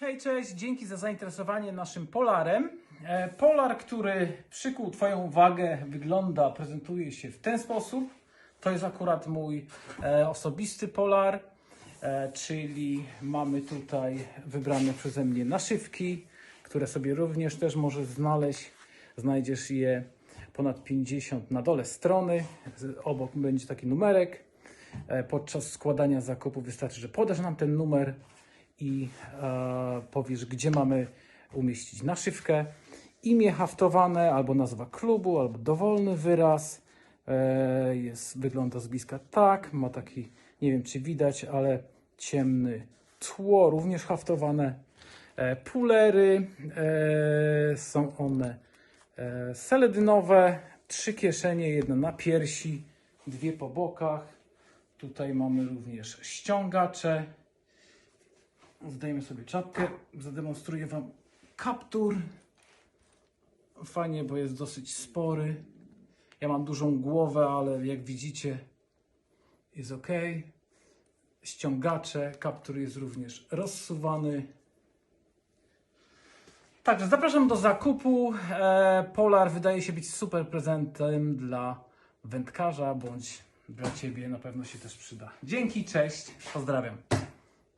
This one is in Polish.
Hej, cześć, dzięki za zainteresowanie naszym Polarem. E, Polar, który przykuł Twoją uwagę, wygląda, prezentuje się w ten sposób. To jest akurat mój e, osobisty Polar, e, czyli mamy tutaj wybrane przeze mnie naszywki, które sobie również też możesz znaleźć. Znajdziesz je ponad 50 na dole strony. Obok będzie taki numerek. Podczas składania zakupu wystarczy, że podasz nam ten numer i e, powiesz, gdzie mamy umieścić naszywkę. Imię haftowane, albo nazwa klubu, albo dowolny wyraz. E, jest, wygląda z bliska tak, ma taki, nie wiem czy widać, ale ciemny tło, również haftowane. E, pulery, e, są one e, seledynowe, trzy kieszenie, jedna na piersi, dwie po bokach. Tutaj mamy również ściągacze. Zdajemy sobie czapkę. Zademonstruję Wam kaptur. Fajnie, bo jest dosyć spory. Ja mam dużą głowę, ale jak widzicie, jest ok. Ściągacze. Kaptur jest również rozsuwany. Także zapraszam do zakupu. E, Polar wydaje się być super prezentem dla wędkarza bądź dla Ciebie. Na pewno się też przyda. Dzięki, cześć, pozdrawiam.